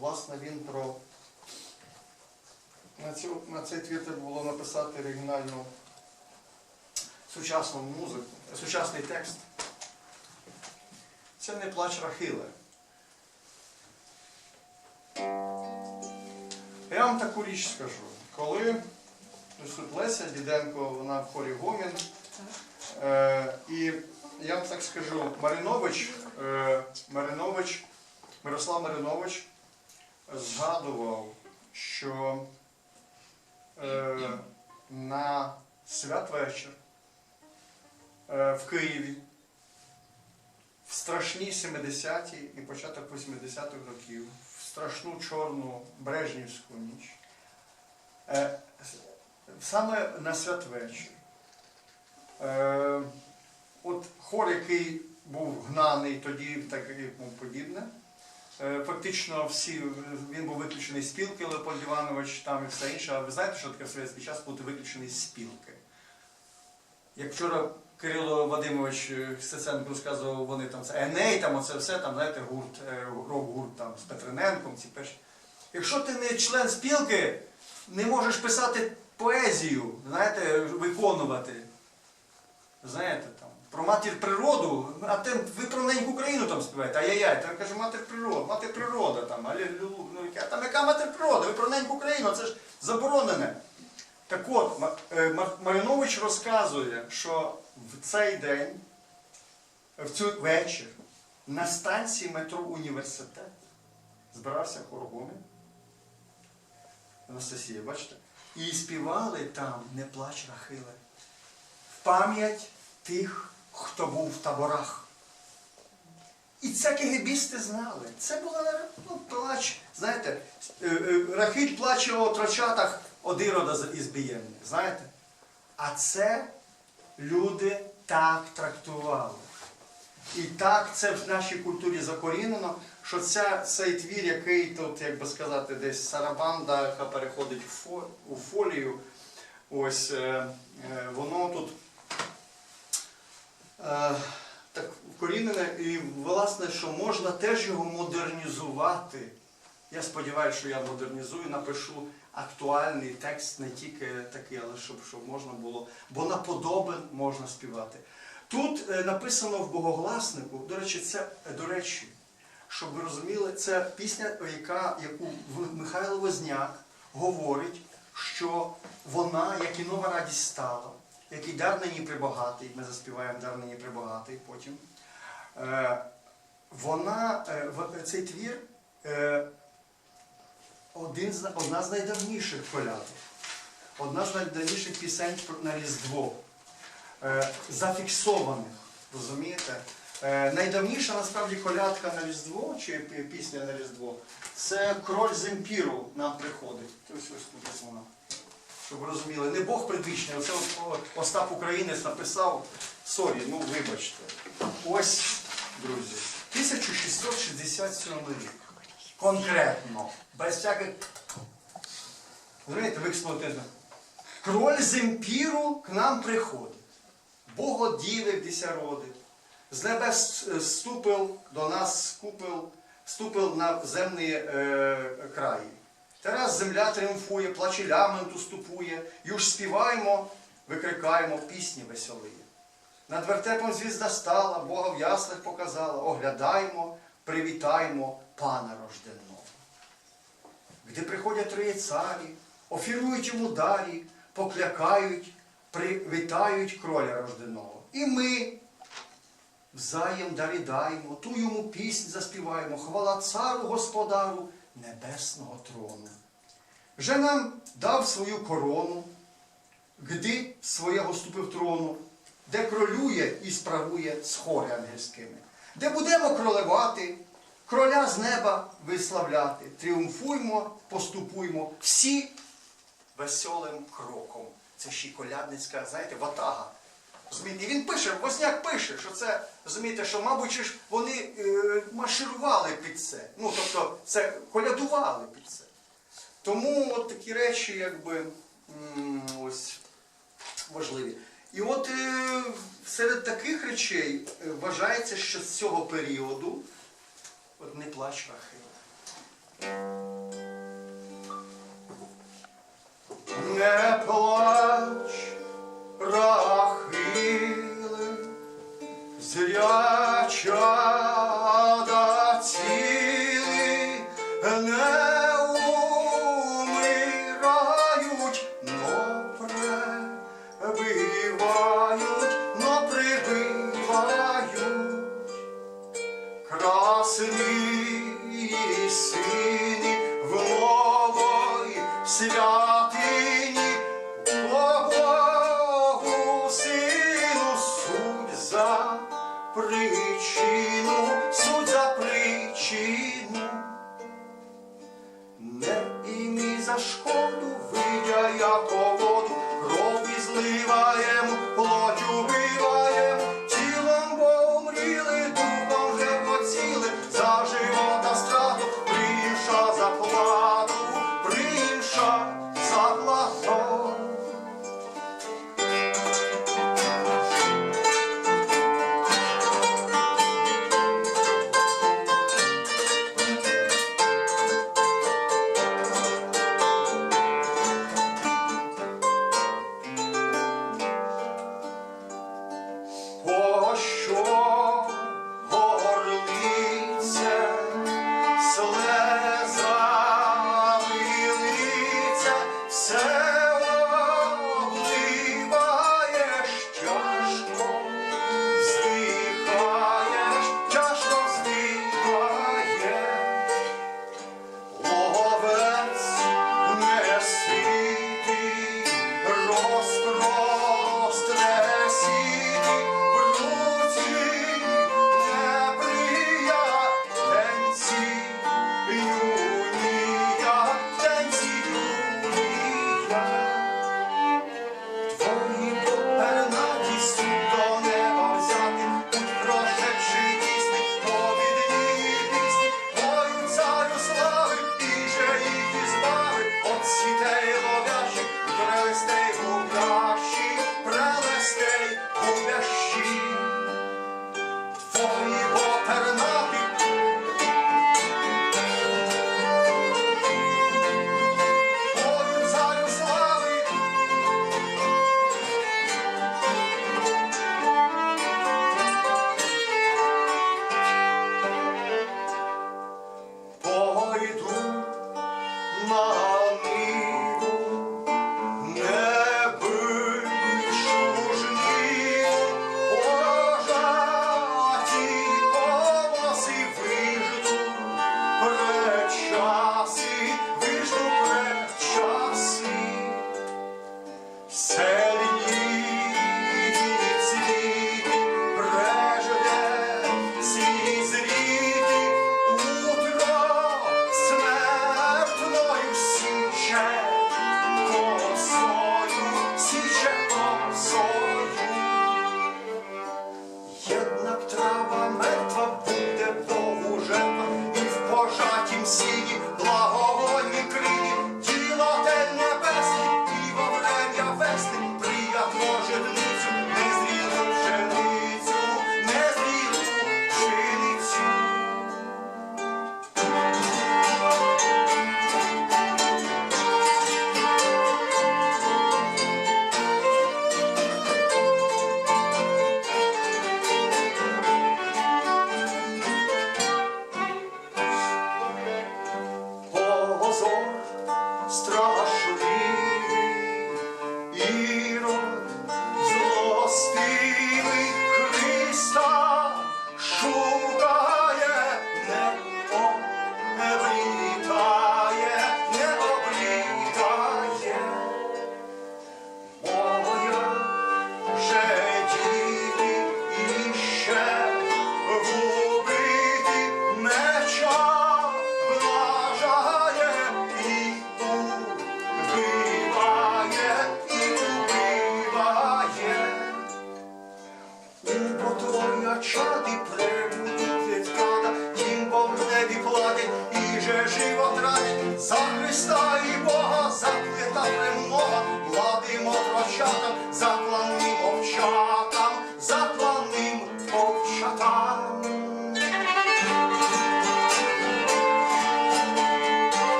власне, він про. На, цю, на цей твір треба було написати оригінальну сучасну музику, сучасний текст. Це не плач Рахиле. Я вам таку річ скажу. Коли тут Леся Діденко, вона в хорі Гомін. Е, і я вам так скажу, Маринович, е, Маринович, Мирослав Маринович згадував, що е, на святвечір е, в Києві в страшні 70-ті і початок 80-х років, в страшну чорну Брежнівську ніч, е, саме на святвечір. Е, от хор, який був гнаний тоді, так і тому подібне. Е, Фактично всі, він був виключений з спілки, Леопольд Іванович там і все інше. А ви знаєте, що таке в совєтський час бути виключений з спілки? Як вчора Кирило Вадимович е, Стеценко розказував, вони там це Еней, там оце все, там, знаєте, гурт, е, рок-гурт там з Петрененком, ці перші. Якщо ти не член спілки, не можеш писати поезію, знаєте, виконувати. Знаєте, про матір природу, а тим, ви про неньку Україну там співаєте, ай-яй-яй, там каже матір природа, матір природа там, алілю, ну яка, там яка матір природа, ви про неньку Україну, це ж заборонене. Так от, Ма- е, Маринович розказує, що в цей день, в цю вечір, на станції метро університет збирався хорогомін. Анастасія, бачите? І співали там не плач Рахиле. В пам'ять тих, хто був в таборах. І це кегебісти знали. Це була ну, плач. Знаєте, е, е, плаче о трочатах одирода із. Знаєте? А це люди так трактували. І так це в нашій культурі закорінено, що ця, цей твір, який тут, як би сказати, десь сарабанда, яка переходить у фолію, ось е, воно тут так вкорінене, і власне, що можна теж його модернізувати. Я сподіваюся, що я модернізую, напишу актуальний текст, не тільки такий, але щоб, щоб можна було, бо на подобен можна співати. Тут е, написано в богогласнику, до речі, це е, до речі, щоб ви розуміли, це пісня, яка, яку Михайло Возняк говорить, що вона, як і нова радість стала, як і дар нині прибагатий, ми заспіваємо дар нині прибагатий потім. Е, вона, е, цей твір е, один одна з найдавніших колядок, одна з найдавніших пісень на Різдво, зафіксованих, розумієте? Найдавніша насправді колядка на Різдво, чи пісня на Різдво, це кроль з імпіру нам приходить. Ось ось тут вона. Щоб розуміли, не Бог предвічний, оце Остап Українець написав, сорі, ну вибачте. Ось, друзі, 1667 рік. Конкретно, без всяких. Розумієте, в експлуатизмі. Кроль з імпіру к нам приходить. Богодівик десяродив. З небес е, ступив до нас скупив, ступив на земні е, краї. Тарас земля тріумфує, плаче лямент уступує, юж співаємо, викрикаємо пісні веселиє. Над вертепом звізда стала, Бога в яслах показала, оглядаємо, привітаємо пана рожденного. Де приходять троє царі, офірують йому дарі, поклякають, привітають кроля рожденого. І ми взаєм дарі даємо, ту йому піснь заспіваємо, хвала цару господару небесного трону. Вже нам дав свою корону, гди своєго ступив трону, де кролює і справує з хори ангельськими, де будемо кролевати, кроля з неба виславляти, тріумфуймо, поступуймо всі веселим кроком. Це ще й колядницька, знаєте, ватага. І він пише, Возняк пише, що це, розумієте, що, мабуть, вони е, марширували під це. Ну, тобто, це колядували під це. Тому от такі речі, якби ось важливі. І от е, серед таких речей е, вважається, що з цього періоду от не плач Рахила. Не плач. Рахили, зряча. причину, суть за причину, не і мій за школу.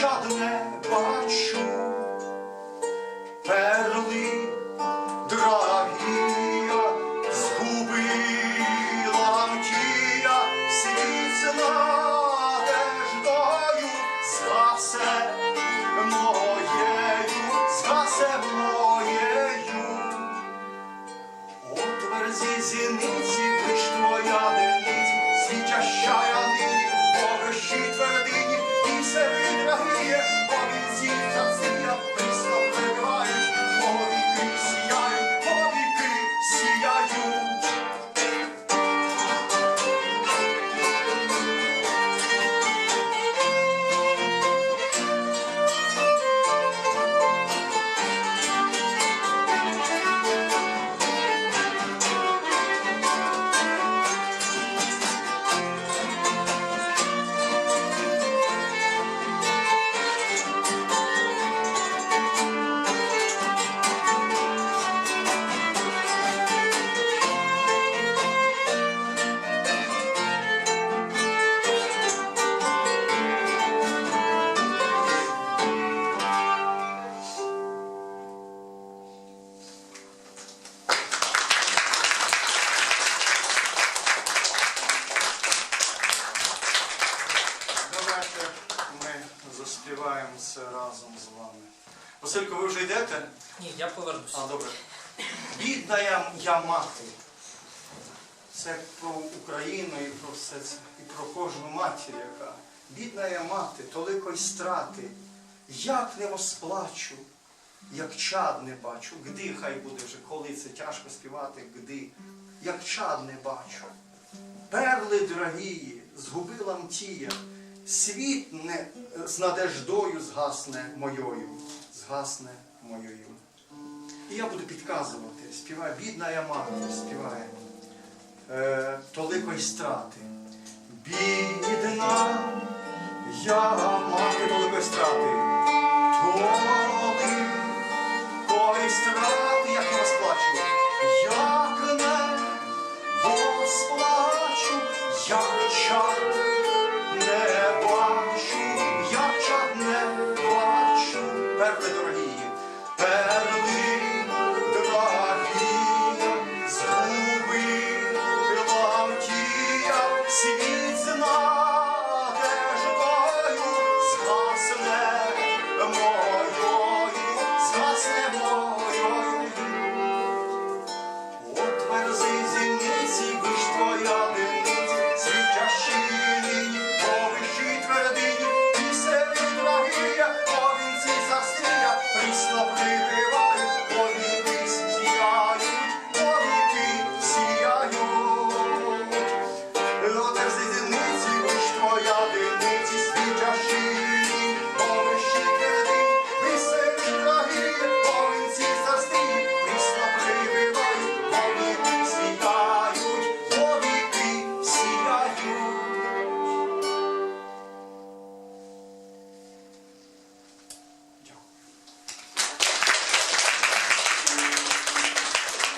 Чад не бачу. Перли Василько, ви вже йдете? Ні, я повернуся. А, добре. Бідна я, я мати. Це про Україну і про все це, і про кожну матір, яка. Бідна я мати, толикої страти, як не розплачу, як чад не бачу. Гди хай буде вже, коли це тяжко співати, гди, як чад не бачу. Перли дорогії, згубила мтія, світ не, з надеждою згасне моєю, згасне моєю. І я буду підказувати, співає, бідна я мати, співає. Е, толикої страти. Бідна я мати толикої страти. Толикої страти, барви дорогі, перли